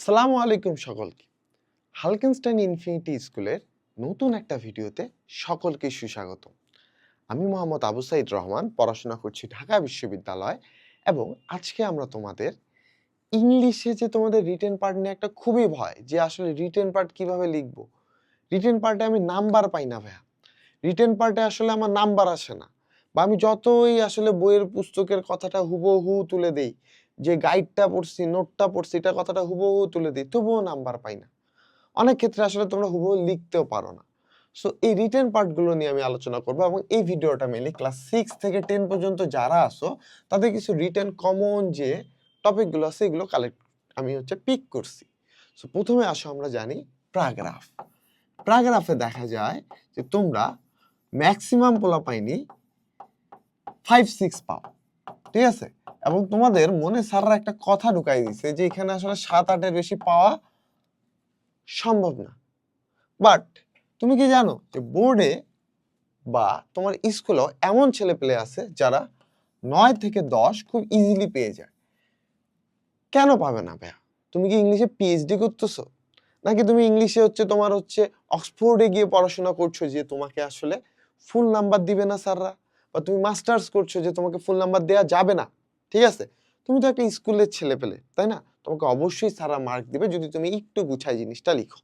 সালামু আলাইকুম সকলকে। হালকেনস্টাইন ইনফিনিটি স্কুলের নতুন একটা ভিডিওতে সকলকে সুস্বাগত। আমি মোহাম্মদ আবু সাইদ রহমান, পড়াশোনা করছি ঢাকা বিশ্ববিদ্যালয় এবং আজকে আমরা তোমাদের ইংলিশে যে তোমাদের রিটেন পার্ট নিয়ে একটা খুবই ভয়, যে আসলে রিটেন পার্ট কীভাবে লিখব? রিটেন পার্টে আমি নাম্বার পাই না ভাইয়া। রিটেন পার্টে আসলে আমার নাম্বার আসে না। বা আমি যতই আসলে বইয়ের পুস্তকের কথাটা হুবহু তুলে দেই যে গাইডটা পড়ছি নোটটা পড়ছি এটা কথাটা হুবহু তুলে দিই, তবুও নাম্বার পাই না। অনেক ক্ষেত্রে আসলে তোমরা হুবহু লিখতেও পারো না। সো এই রিটেন পার্টগুলো নিয়ে আমি আলোচনা করব এবং এই ভিডিওটা মেনলি ক্লাস সিক্স থেকে টেন পর্যন্ত যারা আসো তাদের কিছু রিটেন কমন যে টপিকগুলো আছে, এগুলো কালেক্ট আমি হচ্ছে পিক করছি। সো প্রথমে আসো আমরা জানি প্রাগ্রাফ প্রাগ্রাফে দেখা যায় যে তোমরা ম্যাক্সিমাম পোলা পাইনি ফাইভ সিক্স পাও। ঠিক আছে? এবং তোমাদের মনে স্যাররা একটা কথা ঢুকাই দিছে যে এখানে আসলে সাত আটের বেশি পাওয়া সম্ভব না। বাট তুমি কি জানো যে বোর্ডে বা তোমার স্কুলেও এমন ছেলে পেলে আছে যারা নয় থেকে দশ খুব ইজিলি পেয়ে যায়। কেন পাবে না ভাইয়া? তুমি কি ইংলিশে পিএইচডি করতেছো? নাকি তুমি ইংলিশে হচ্ছে তোমার হচ্ছে অক্সফোর্ডে গিয়ে পড়াশোনা করছ যে তোমাকে আসলে ফুল নাম্বার দিবে না স্যাররা বা তুমি মাস্টার্স করছ যে তোমাকে ফুল নাম্বার দেওয়া যাবে না, ঠিক আছে? তুমি তো একটা স্কুলের ছেলে পেলে, তাই না? তোমাকে অবশ্যই সারা মার্ক দিবে যদি তুমি একটু গুছাই জিনিসটা লিখো।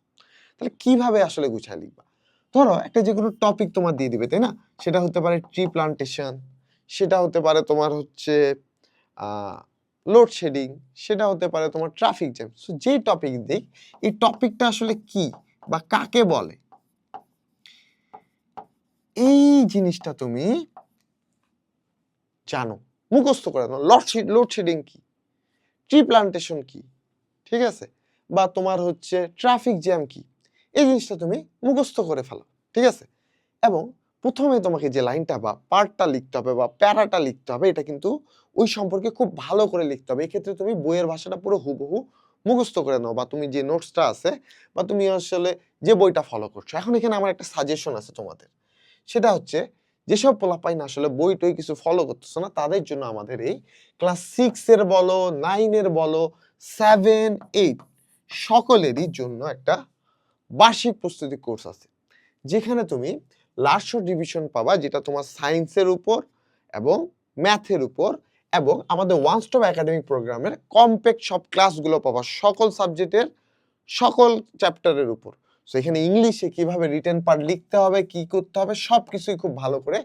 তাহলে কীভাবে আসলে গুছায় লিখবা? ধরো একটা যে কোনো টপিক তোমার দিয়ে দিবে, তাই না? সেটা হতে পারে ট্রি প্লান্টেশন সেটা হতে পারে তোমার হচ্ছে লোডশেডিং সেটা হতে পারে তোমার ট্রাফিক জ্যাম সো যেই টপিক দিক এই টপিকটা আসলে কি বা কাকে বলে? এই জিনিসটা তুমি জানো। মুখস্থ করে দাও লোডশেড লোডশেডিং কি? ট্রি প্লান্টেশন কি? ঠিক আছে? বা তোমার হচ্ছে ট্রাফিক জ্যাম কি? এই জিনিসটা তুমি মুখস্থ করে ফেলো। ঠিক আছে? এবং প্রথমে তোমাকে যে লাইনটা বা পার্টটা লিখতে হবে বা প্যারাটা লিখতে হবে, এটা কিন্তু ওই সম্পর্কে খুব ভালো করে লিখতে হবে। এক্ষেত্রে তুমি বইয়ের ভাষাটা পুরো হুবহু মুখস্থ করে নাও বা তুমি যে নোটসটা আছে বা তুমি আসলে যে বইটা ফলো করছ। এখন এখানে আমার একটা সাজেশন আছে তোমাদের। সেটা হচ্ছে যেসব পোলাপাইন আসলে বই টই কিছু ফলো করতেছো না, তাদের জন্য আমাদের এই ক্লাস সিক্সের বলো নাইনের বলো সেভেন এইট সকলেরই জন্য একটা বার্ষিক প্রস্তুতি কোর্স আছে। যেখানে তুমি লাস্ট ডিভিশন পাবা, যেটা তোমার সায়েন্সের উপর এবং ম্যাথের উপর এবং আমাদের ওয়ান স্টপ একাডেমিক প্রোগ্রামের কমপ্যাক্ট সব ক্লাসগুলো পাবা সকল সাবজেক্টের সকল চ্যাপ্টারের উপর। সো এখানে ইংলিশে কীভাবে রিটেন পার্ট লিখতে হবে, কি করতে হবে সব কিছুই খুব ভালো করে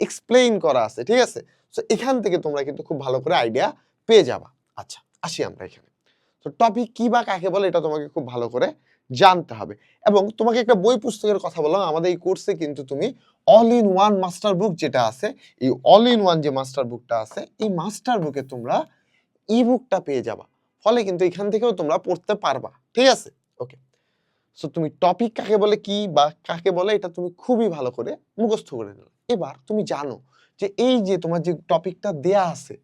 এক্সপ্লেইন করা আছে, ঠিক আছে? সো এখান থেকে তোমরা কিন্তু খুব ভালো করে আইডিয়া পেয়ে যাবা। আচ্ছা আসি আমরা এখানে। তো টপিক কি বা কাকে বলে এটা তোমাকে খুব ভালো করে জানতে হবে। এবং তোমাকে একটা বই পুস্তকের কথা বললাম, আমাদের এই কোর্সে কিন্তু তুমি all in one master book যেটা আছে, এই অল ইন ওয়ান যে মাস্টার বুকটা আছে, এই মাস্টার বুকে তোমরা ই বুকটা পেয়ে যাবা। ফলে কিন্তু এখান থেকেও তোমরা পড়তে পারবা, ঠিক আছে? ওকে সো তুমি টপিক কাকে বলে কি বা কাকে বলে, এটা তুমি খুবই ভালো করে মুখস্থ করে নিলে। এবার তুমি জানো যে এই যে তোমার যে টপিকটা দেয়া আছে,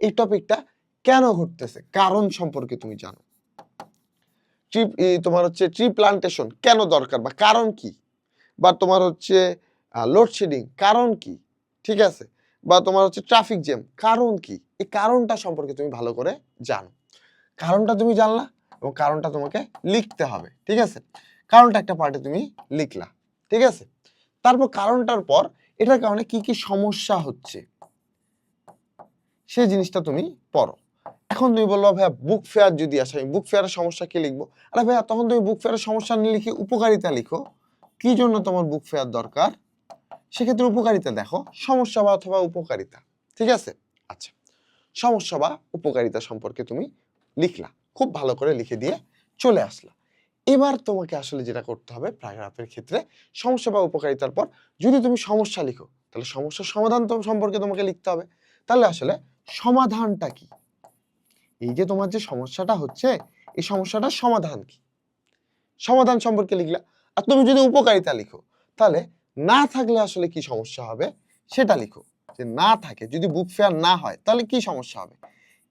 এই টপিকটা কেন ঘটতেছে? কারণ সম্পর্কে তুমি জানো। ট্রি তোমার হচ্ছে ট্রি প্লান্টেশন কেন দরকার বা কারণ কি? বা তোমার হচ্ছে লোডশেডিং কারণ কি? ঠিক আছে? বা তোমার হচ্ছে ট্রাফিক জ্যাম কারণ কি? এই কারণটা সম্পর্কে তুমি ভালো করে জানো। কারণটা তুমি জানলা? এবং কারণটা তোমাকে লিখতে হবে, ঠিক আছে? কারণটা একটা পার্টে তুমি লিখলা, ঠিক আছে? তারপর কারণটার পর এটার কারণে কি কি সমস্যা হচ্ছে, সেই জিনিসটা তুমি পড়ো। এখন তুমি বলল, ভাইয়া বুক ফেয়ার যদি আসে, আমি বুক ফেয়ারের সমস্যা কি লিখব? আরে ভাইয়া, তখন তুমি বুক ফেয়ারের সমস্যা নিয়ে লিখে উপকারিতা লিখো। কি জন্য তোমার বুক ফেয়ার দরকার? সেক্ষেত্রে উপকারিতা দেখো, সমস্যা বা অথবা উপকারিতা, ঠিক আছে? আচ্ছা সমস্যা বা উপকারিতা সম্পর্কে তুমি লিখলা। খুব ভালো করে লিখে দিয়ে চলে আসলা। এবার তোমাকে আসলে যেটা করতে হবে প্যারাগ্রাফের ক্ষেত্রে সমস্যা বা উপকারিতার পর যদি তুমি সমস্যা লিখো, তাহলে সমস্যার সমাধান সম্পর্কে তোমাকে লিখতে হবে। তাহলে আসলে সমাধানটা কি? এই যে তোমার যে সমস্যাটা হচ্ছে, এই সমস্যাটার সমাধান কি? সমাধান সম্পর্কে লিখলা, আর তুমি যদি উপকারিতা লিখো, তাহলে না থাকলে আসলে কি সমস্যা হবে? সেটা লিখো। যে না থাকে, যদি বুক ফেয়ার না হয়, তাহলে কি সমস্যা হবে?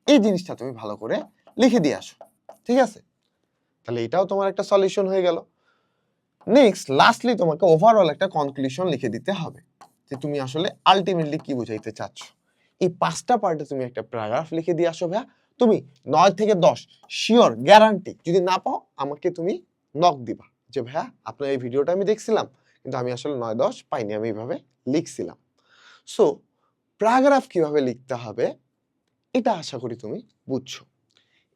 এই জিনিসটা তুমি ভালো করে লিখে দিয়ে আসো, ঠিক আছে? তাহলে এটাও তোমার একটা সলিউশন হয়ে গেল। নেক্সট লাস্টলি তোমাকে ওভারঅল একটা কনক্লুশন লিখে দিতে হবে যে তুমি আসলে আলটিমেটলি কি বুঝাইতে চাচ্ছ। এই পাঁচটা পার্টে তুমি একটা প্যারাগ্রাফ লিখে দিয়ে আসো ভাইয়া। তুমি নয় থেকে দশ শিওর গ্যারান্টি যদি না পাও, আমাকে তুমি নক দিবা যে ভাইয়া, আপনার এই ভিডিওটা আমি দেখছিলাম, কিন্তু আমি আসলে নয় দশ পাইনি, আমি এইভাবে লিখছিলাম। সো প্যারাগ্রাফ কীভাবে লিখতে হবে, এটা আশা করি তুমি বুঝছ।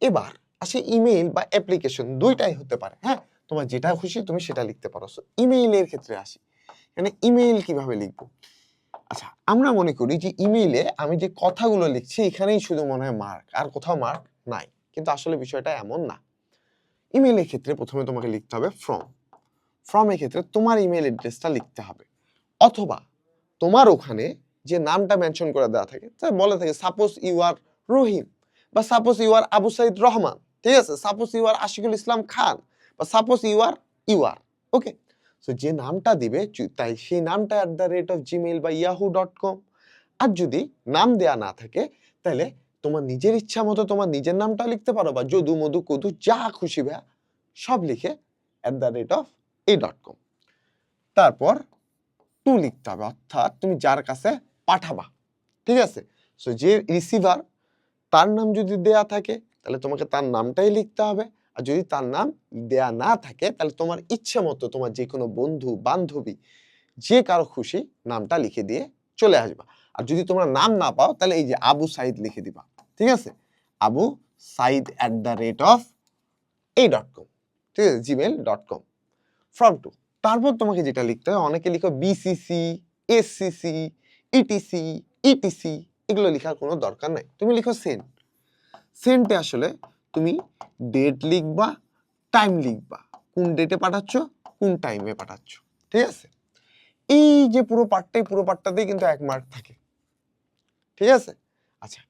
এবার আসে ইমেইল বা অ্যাপ্লিকেশন দুইটাই হতে পারে হ্যাঁ? তোমার যেটা খুশি তুমি সেটা লিখতে পারো। সো ইমেইলের ক্ষেত্রে আসি। মানে ইমেইল কীভাবে লিখব? আচ্ছা আমরা মনে করি যে ইমেইলে আমি যে কথাগুলো লিখছি এখানেই শুধু মনে হয় মার্ক আর কোথাও মার্ক নাই। কিন্তু আসলে বিষয়টা এমন না। ইমেইলের ক্ষেত্রে প্রথমে তোমাকে লিখতে হবে ফ্রম ফ্রম এর ক্ষেত্রে তোমার ইমেইল অ্যাড্রেসটা লিখতে হবে। অথবা তোমার ওখানে যে নামটা মেনশন করে দেওয়া থাকে, তা বলে থাকে সাপোজ ইউ আর রহিম বা suppose you are Abu Saeed Rahman ঠিক আছে? Suppose you are Ashikul Islam Khan বা suppose you are you are okay so যে নামটা দিবে তাই সেই নামটা at the rate of Gmail বা ইয়াহু ডট কম আর যদি নাম দেয়া না থাকে, তাহলে তোমার নিজের ইচ্ছা মতো তোমার নিজের নামটা লিখতে পারো, বা যদু মধু কদু যা খুশি ভাইয়া, সব লিখে অ্যাট দ্য রেট অফ এই ডট কম তারপর টু লিখতে হবে, অর্থাৎ তুমি যার কাছে পাঠাবা, ঠিক আছে? সো যে রিসিভার তার নাম যদি দেয়া থাকে, তাহলে তোমাকে তার নামটাই লিখতে হবে। আর যদি তার নাম দেয়া না থাকে, তাহলে তোমার ইচ্ছে মতো তোমার যে কোনো বন্ধু, বান্ধবী, যে কারও খুশি নামটা লিখে দিয়ে চলে আসবা। আর যদি তোমরা নাম না পাও, তাহলে এই যে আবু সাইদ লিখে দিবা। ঠিক আছে? Abu Saeed at the rate of এই ডট কম ঠিক আছে? Gmail dot com from two তারপর তোমাকে যেটা লিখতে হবে অনেকে লিখো বিসিসি এসসিসি ইটিসি ইটিসি এগুলো লেখার কোনো দরকার নাই। তুমি লিখো সেন্ট সেন্টে আসলে তুমি ডেট লিখবা টাইম লিখবা। কোন ডেটে পাঠাচ্ছ, কোন টাইমে পাঠাচ্ছ। ঠিক আছে? এই যে পুরো পার্টটাই পুরো পার্টটাতেই কিন্তু এক মার্ক থাকে। ঠিক আছে? আচ্ছা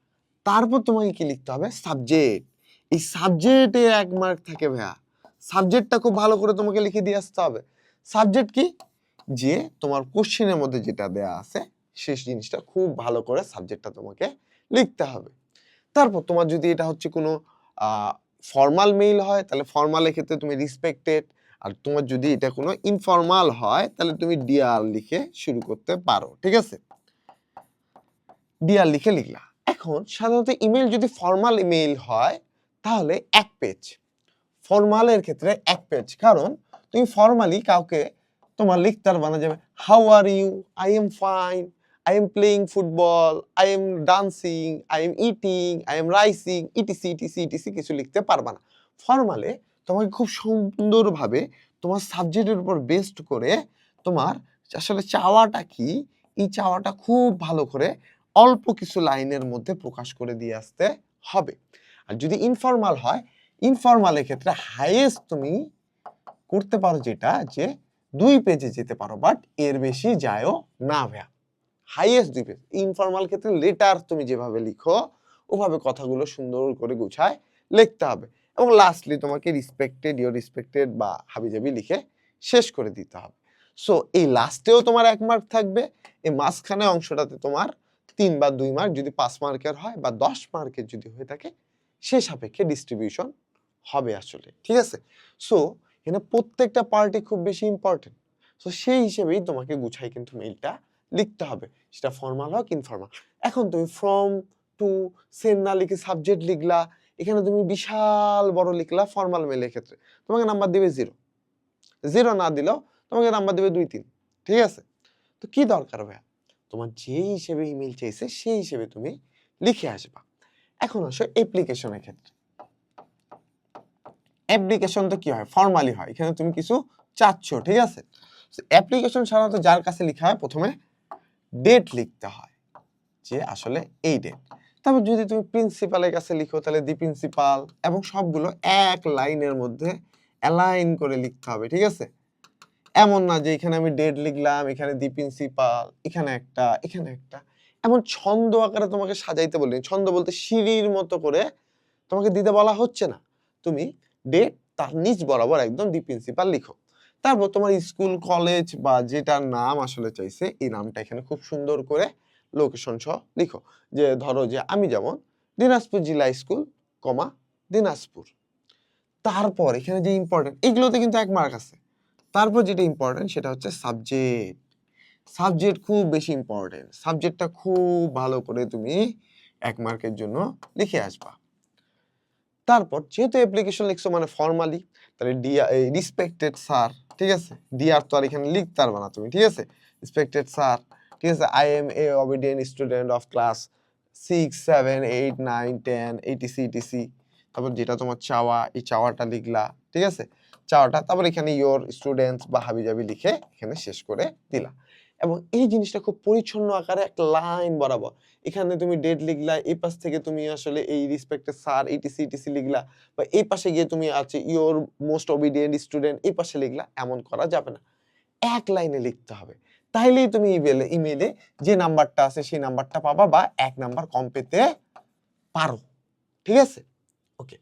তারপর তোমাকে কি লিখতে হবে? সাবজেক্ট এই সাবজেক্টে এক মার্ক থাকে ভাইয়া। সাবজেক্টটা খুব ভালো করে তোমাকে লিখে দিয়ে আসতে হবে। সাবজেক্ট কি? যে তোমার কোশ্চেনের মধ্যে যেটা দেয়া আছে শেষ জিনিসটা খুব ভালো করে সাবজেক্টটা তোমাকে লিখতে হবে। তারপর তোমার যদি এটা হচ্ছে কোনো ফর্মাল মেইল হয়, তাহলে ফর্মালের ক্ষেত্রে তুমি রিসপেক্টেড আর তোমার যদি এটা কোনো ইনফর্মাল হয়, তাহলে তুমি ডিআর লিখে শুরু করতে পারো, ঠিক আছে? ডিআর লিখে লিখলা। এখন সাধারণত ইমেল যদি ফর্মাল ইমেইল হয়, তাহলে এক পেজ ফর্মালের ক্ষেত্রে এক পেজ কারণ তুমি ফর্মালি কাউকে তোমার লিখতে পারবা না যাবে how are you I am fine I am playing football I am dancing I am eating I am rising etc etc etc কিছু লিখতে পারবা না। ফর্মালে তোমাকে খুব সুন্দরভাবে তোমার সাবজেক্টের উপর বেস্ট করে তোমার আসলে চাওয়াটা কি, এই চাওয়াটা খুব ভালো করে অল্প কিছু লাইনের মধ্যে প্রকাশ করে দিয়ে আসতে হবে। আর যদি ইনফর্মাল হয় ইনফর্মালের ক্ষেত্রে হাইয়েস্ট তুমি করতে পারো যেটা যে দুই পেজে যেতে পারো বাট এর বেশি যায়ও না ভাইয়া। হাইয়েস্ট দুই পেজ ইনফর্মাল ক্ষেত্রে লেটার তুমি যেভাবে লিখো, ওভাবে কথাগুলো সুন্দর করে গুছায় লিখতে হবে। এবং লাস্টলি তোমাকে রিসপেক্টেড ইউর রিসপেক্টেড বা হাবিজাবি লিখে শেষ করে দিতে হবে। সো এই লাস্টেও তোমার এক মার্ক থাকবে, এই মাঝখানে অংশটাতে তোমার তিন বা দুই মার্ক যদি পাঁচ মার্কের হয় বা দশ মার্কের যদি হয়ে থাকে, সে সাপেক্ষে ডিস্ট্রিবিউশন হবে আসলে, ঠিক আছে? সো এখানে প্রত্যেকটা পার্টি খুব বেশি ইম্পর্টেন্ট সো সেই হিসেবেই তোমাকে গুছাই কিন্তু মেইলটা লিখতে হবে। সেটা ফর্মাল হোক ইনফর্মাল এখন তুমি ফ্রম টু সেন না লিখে সাবজেক্ট লিখলা, এখানে তুমি বিশাল বড় লিখলা ফর্মাল মেলের ক্ষেত্রে। তোমাকে নাম্বার দিবে জিরো জিরো না দিলেও তোমাকে নাম্বার দেবে দুই, তিন। ঠিক আছে? তো কি দরকার ভাইয়া? তোমার যে হিসেবে ইমেল চাইছে, সেই হিসেবে তুমি লিখে আসবা। এখন আসো অ্যাপ্লিকেশনের ক্ষেত্রে। অ্যাপ্লিকেশন তো কি হয়? ফর্মালি হয়। এখানে তুমি কিছু চাচ্ছ, ঠিক আছে? অ্যাপ্লিকেশন সাধারণত যার কাছে লেখা হয়, প্রথমে ডেট লিখতে হয়, যে আসলে এই ডেট তারপর যদি তুমি প্রিন্সিপালের কাছে লিখো, তাহলে দি প্রিন্সিপাল এবং সবগুলো এক লাইনের মধ্যে অ্যালাইন করে লিখতে হবে, ঠিক আছে? এমন না যে এখানে আমি ডেট লিখলাম, এখানে দি প্রিন্সিপাল এখানে একটা এখানে একটা। এমন ছন্দ আকারে তোমাকে সাজাইতে বলিনি, ছন্দ বলতে সিঁড়ির মতো করে তোমাকে দিতে বলা হচ্ছে না। তুমি ডেট তার নিচ বরাবর একদম দি প্রিন্সিপাল লিখো। তারপর তোমার স্কুল, কলেজ বা যেটার নাম আসলে চাইছে, এই নামটা এখানে খুব সুন্দর করে লোকেশন সহ লিখো। যে ধরো যে আমি যেমন দিনাজপুর জেলা স্কুল, কমা দিনাজপুর। তারপর এখানে যে ইম্পর্টেন্ট এগুলোতে কিন্তু এক মার্ক আছে। তারপর যেটা ইম্পর্টেন্ট সেটা হচ্ছে সাবজেক্ট সাবজেক্ট খুব বেশি ইম্পর্টেন্ট সাবজেক্টটা খুব ভালো করে তুমি এক মার্কের জন্য লিখে আসবা। তারপর যেহেতু অ্যাপ্লিকেশন লিখছো মানে ফর্মালি তাহলে ডিআর রিসপেক্টেড স্যার ঠিক আছে? ডিআর তো আর এখানে লিখতে পারবে না তুমি, ঠিক আছে? রিসপেক্টেড স্যার ঠিক আছে? I am a obedient student of class six seven eight nine ten etc etc তারপর যেটা তোমার চাওয়া, এই চাওয়াটা লিখলা, ঠিক আছে? চাওয়াটা, তারপর এখানে ইয়োর স্টুডেন্টস বা হাবিজাবি লিখে এখানে শেষ করে দিলা। এবং এই জিনিসটা খুব পরিচ্ছন্ন আকারে একটা লাইন বরাবর। এখানে তুমি ডেট লিখলা, এই পাশ থেকে তুমি আসলে এই রিসপেক্টেড স্যার ইটিসি ইটিসি লিখলা বা এই পাশে গিয়ে তুমি আছে ইয়োর মোস্ট ওবিডিয়েন্ট স্টুডেন্ট এই পাশে লিখলা, এমন করা যাবে না। এক লাইনে লিখতে হবে। তাইলেই তুমি ইমেলে ইমেলে যে নাম্বারটা আছে সেই নাম্বারটা পাবা বা এক নাম্বার কম পেতে পারো। ঠিক আছে? ওকে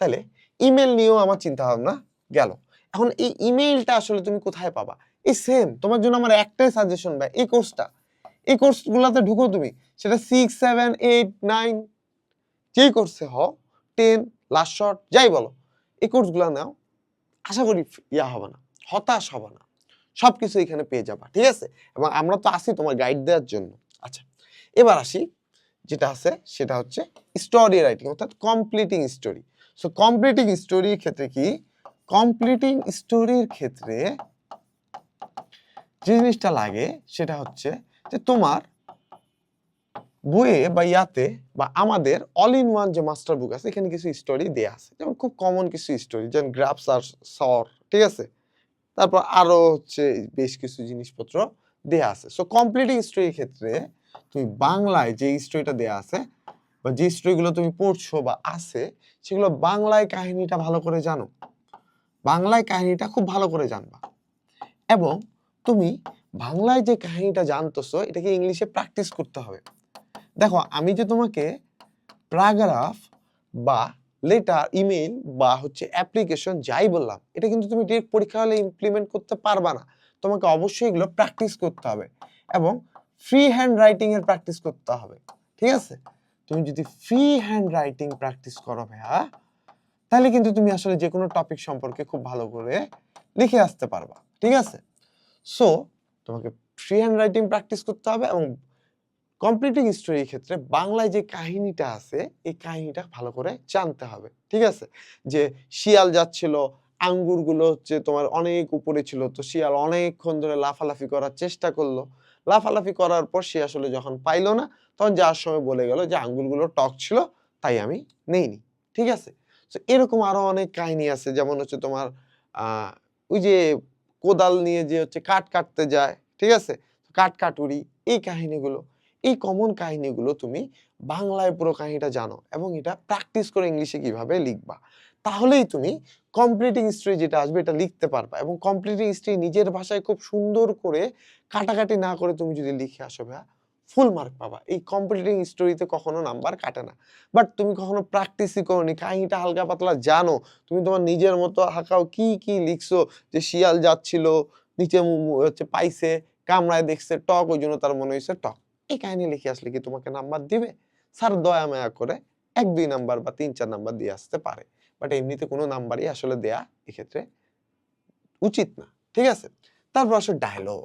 তাহলে ইমেল নিয়েও আমার চিন্তা ভাবনা গেল। এখন এই ইমেইলটা আসলে তুমি কোথায় পাবা? এই সেম তোমার জন্য আমার একটাই সাজেশন ভাই, এই কোর্সটা এই কোর্সগুলোতে ঢুকো তুমি, সেটা সিক্স সেভেন এইট নাইন যেই কোর্সে হও টেন লাস্ট শর্ট যাই বলো, এই কোর্সগুলো নাও, আশা করি ইয়া হবে না, হতাশ হবে না সব কিছু এখানে পেয়ে যাবা, ঠিক আছে? এবং আমরা তো আসি তোমার গাইড দেওয়ার জন্য। আচ্ছা এবার আসি, যেটা আছে, সেটা হচ্ছে স্টোরি রাইটিং অর্থাৎ কমপ্লিটিং স্টোরি সো কমপ্লিটিং স্টোরির ক্ষেত্রে কি? কমপ্লিটিং স্টোরির ক্ষেত্রে যে জিনিসটা লাগে সেটা হচ্ছে যে তোমার বইয়ে বা ইয়াতে বা আমাদের অল ইন ওয়ান যে মাস্টার বুক আছে, এখানে কিছু স্টোরি দেওয়া আছে। যেমন খুব কমন কিছু স্টোরি যেমন গ্রাফস আর সর ঠিক আছে? তারপর আরও হচ্ছে বেশ কিছু জিনিসপত্র দেয়া আছে। সো কমপ্লিটিং স্টোরির ক্ষেত্রে তুমি বাংলায় যে স্টোরিটা দেয়া আছে বা যে স্টোরিগুলো তুমি পড়ছো বা আছে, সেগুলো বাংলায় কাহিনীটা ভালো করে জানো। বাংলায় কাহিনীটা খুব ভালো করে জানবা। এবং তুমি বাংলায় যে কাহিনীটা জানতেছো, এটাকে ইংলিশে প্র্যাকটিস করতে হবে। দেখো, আমি যে তোমাকে প্যারাগ্রাফ বা লেটার ইমেল বা হচ্ছে অ্যাপ্লিকেশন যাই বললাম, এটা কিন্তু তুমি ডিরেক্ট পরীক্ষা হলে ইমপ্লিমেন্ট করতে পারবা না। তোমাকে অবশ্যই এগুলো প্র্যাকটিস করতে হবে এবং ফ্রি হ্যান্ড রাইটিং এর প্র্যাকটিস করতে হবে, ঠিক আছে? তুমি যদি ফ্রি হ্যান্ড রাইটিং প্র্যাকটিস করো ভাইয়া, তাহলে কিন্তু তুমি আসলে যে কোনো টপিক সম্পর্কে খুব ভালো করে লিখে আসতে পারবা, ঠিক আছে? সো তোমাকে ফ্রি হ্যান্ড রাইটিং প্র্যাকটিস করতে হবে এবং কমপ্লিটিং স্টোরির ক্ষেত্রে বাংলায় যে কাহিনীটা আছে, এই কাহিনীটা ভালো করে জানতে হবে। ঠিক আছে? যে শিয়াল যাচ্ছিল, আঙ্গুরগুলো হচ্ছে তোমার অনেক উপরে ছিল, তো শিয়াল অনেকক্ষণ ধরে লাফালাফি করার চেষ্টা করল। লাফালাফি করার পর সে আসলে যখন পাইলো না, তখন যাওয়ার সময় বলে গেল যে আঙ্গুরগুলো টক ছিল, তাই আমি নেইনি। ঠিক আছে? তো এরকম আরও অনেক কাহিনী আছে, যেমন হচ্ছে তোমার ওই যে কোদাল নিয়ে যে হচ্ছে কাঠ কাটতে যায়, ঠিক আছে? কাঠ কাটুরি, এই কাহিনীগুলো, এই কমন কাহিনীগুলো তুমি বাংলায় পুরো কাহিনীটা জানো এবং এটা প্র্যাকটিস করে ইংলিশে কীভাবে লিখবা। তাহলেই তুমি কমপ্লিটিং হিস্ট্রি যেটা আসবে এটা লিখতে পারবা এবং কমপ্লিটিং হিস্ট্রি নিজের ভাষায় খুব সুন্দর করে কাটাকাটি না করে তুমি যদি লিখে আসো ভাইয়া ফুল মার্ক পাবা। এই কম্পিটিটিং স্টোরিতে কখনো নাম্বার কাটে না। বাট তুমি কখনো প্র্যাকটিসই করনি, কাহিনীটা হালকা পাতলা জানো। তুমি তোমার নিজের মতো হাঁকাও কি কি লিখছো, যে শিয়াল যাচ্ছিল, নিচে হচ্ছে পাইছে, কামড়ায় দেখছে, টক, ওই জন্য তার মনে হয়েছে টক। এই কাহিনী লিখে আসলে কি তোমাকে নাম্বার দিবে? স্যার দয়া মায়া করে এক, দুই নাম্বার বা তিন, চার নাম্বার দিয়ে আসতে পারে। বাট এমনিতে কোনো নাম্বারই আসলে দেয়া এক্ষেত্রে উচিত না। ঠিক আছে? তারপর আসলে ডায়লগ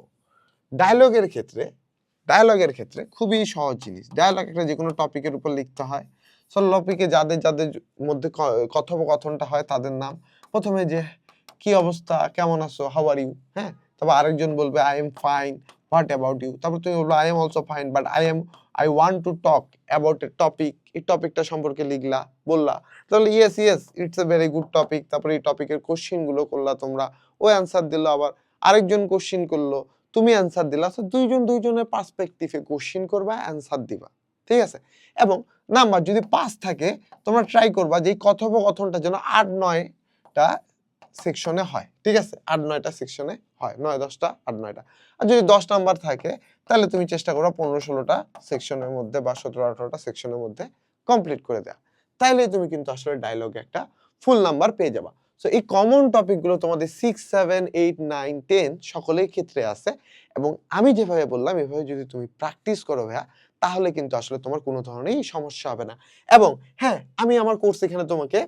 ডায়লগের ক্ষেত্রে ডায়লগের ক্ষেত্রে খুবই সহজ জিনিস। ডায়লগ একটা যে কোনো টপিকের উপর লিখতে হয়। সব টপিকে যাদের যাদের মধ্যে কথোপকথনটা হয় তাদের নাম। প্রথমে যে, কি অবস্থা? কেমন আছো? হাউ আর ইউ হ্যাঁ? তারপর আরেকজন বলবে I am fine what about you তারপর তুমি বলবে I am also fine but I am I want to talk about a topic এই টপিকটা সম্পর্কে লিখলা, বললা। তাহলে yes yes it's a very good topic তারপরে এই টপিকের কোশ্চিনগুলো করলা তোমরা। ও অ্যান্সার দিল আবার। আরেকজন কোশ্চিন করল তুমি অ্যান্সার দিলা তো দুইজন দুইজনের পার্সপেক্টিভে কোশ্চিন করবা অ্যান্সার দিবা, ঠিক আছে? এবং নাম্বার যদি পাঁচ থাকে, তোমরা ট্রাই করবা যে কথোপকথনটা যেন আট নয়টা সেকশনে হয়, ঠিক আছে? আট নয়টা সেকশনে হয়, নয় দশটা, আট নয়টা। আর যদি দশ নাম্বার থাকে, তাহলে তুমি চেষ্টা করো পনেরো ষোলোটা সেকশনের মধ্যে বা সতেরো আঠারোটা সেকশনের মধ্যে কমপ্লিট করে দেওয়া তাইলে তুমি কিন্তু আসলে ডায়লগে একটা ফুল নাম্বার পেয়ে যাবা। সো এই কমন টপিকগুলো তোমাদের six seven eight nine ten সকলের ক্ষেত্রে আছে এবং আমি যেভাবে বললাম, এভাবে যদি তুমি প্র্যাকটিস করো ভাইয়া, তাহলে কিন্তু আসলে তোমার কোনো ধরনেরই সমস্যা হবে না। এবং হ্যাঁ আমি আমার কোর্স এখানে তোমাকে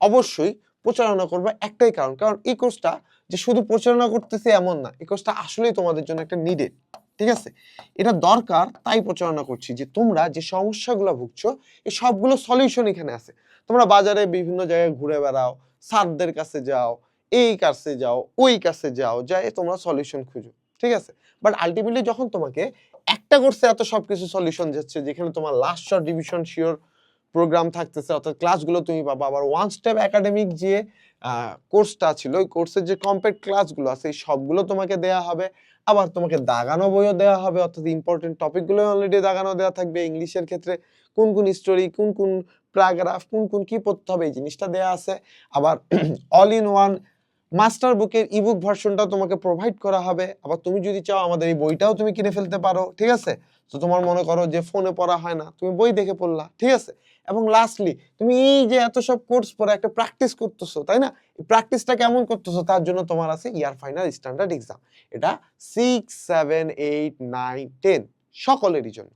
অবশ্যই প্রচারণা করব একটাই কারণ কারণ এই কোর্সটা যে শুধু প্রচারণা করতেছে এমন না, এই কোর্সটা আসলেই তোমাদের জন্য একটা নিডেড ঠিক আছে? এটা দরকার, তাই প্রচারণা করছি যে তোমরা যে সমস্যাগুলো ভুগছো, এই সবগুলো সলিউশন এখানে আছে। তোমরা বাজারে বিভিন্ন জায়গায় ঘুরে বেড়াও স্যারদের কাছে যাও, এই কাছে যাও, ওই কাছে যাও যাই তোমরা সলিউশন খুঁজো, ঠিক আছে? বাট আলটিমেটলি যখন তোমাকে একটা কোর্সে এত সবকিছু সলিউশন যাচ্ছে, যেখানে তোমার last short division sure program থাকতেছে, অর্থাৎ ক্লাসগুলো তুমি পাবা, আবার ওয়ান স্টেপ একাডেমিক যে কোর্সটা ছিল, ওই কোর্সের যে কমপ্লিট ক্লাসগুলো আছে, এই সবগুলো তোমাকে দেয়া হবে। আবার তোমাকে দাগানো বইও দেওয়া হবে, অর্থাৎ ইম্পর্টেন্ট টপিকগুলো অলরেডি দাগানো দেওয়া থাকবে ইংলিশের ক্ষেত্রে কোন কোন স্টোরি কোন কোন প্যারাগ্রাফ, কোন কোন কি পড়তে হবে, এই জিনিসটা দেয়া আছে। আবার অল ইন ওয়ান মাস্টার বুকের ইবুক ভার্সনটাও তোমাকে প্রোভাইড করা হবে। আবার তুমি যদি চাও, আমাদের এই বইটাও তুমি কিনে ফেলতে পারো, ঠিক আছে? তো তোমার মনে করো যে ফোনে পড়া হয় না, তুমি বই দেখে পড়লা, ঠিক আছে? এবং লাস্টলি তুমি এই যে এত সব কোর্স পড়ে একটা প্র্যাকটিস করতেছো, তাই না? প্র্যাকটিসটা কেমন করতেছো, তার জন্য তোমার আছে ইয়ার ফাইনাল স্ট্যান্ডার্ড এক্সাম এটা six seven eight nine ten সকলেরই জন্য।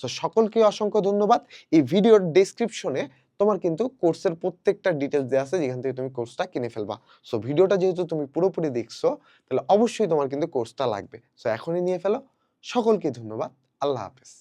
সো সকলকে অসংখ্য ধন্যবাদ। এই ভিডিওর ডেসক্রিপশনে তোমার কিন্তু কোর্সের প্রত্যেকটা ডিটেলস দেওয়া আছে, যেখান থেকে তুমি কোর্সটা কিনে ফেলবা। সো ভিডিওটা যেহেতু তুমি পুরোপুরি দেখছ, তাহলে অবশ্যই তোমার কিন্তু কোর্সটা লাগবে। সো এখনই নিয়ে ফেলো। সকলকে ধন্যবাদ। আল্লাহ হাফেজ।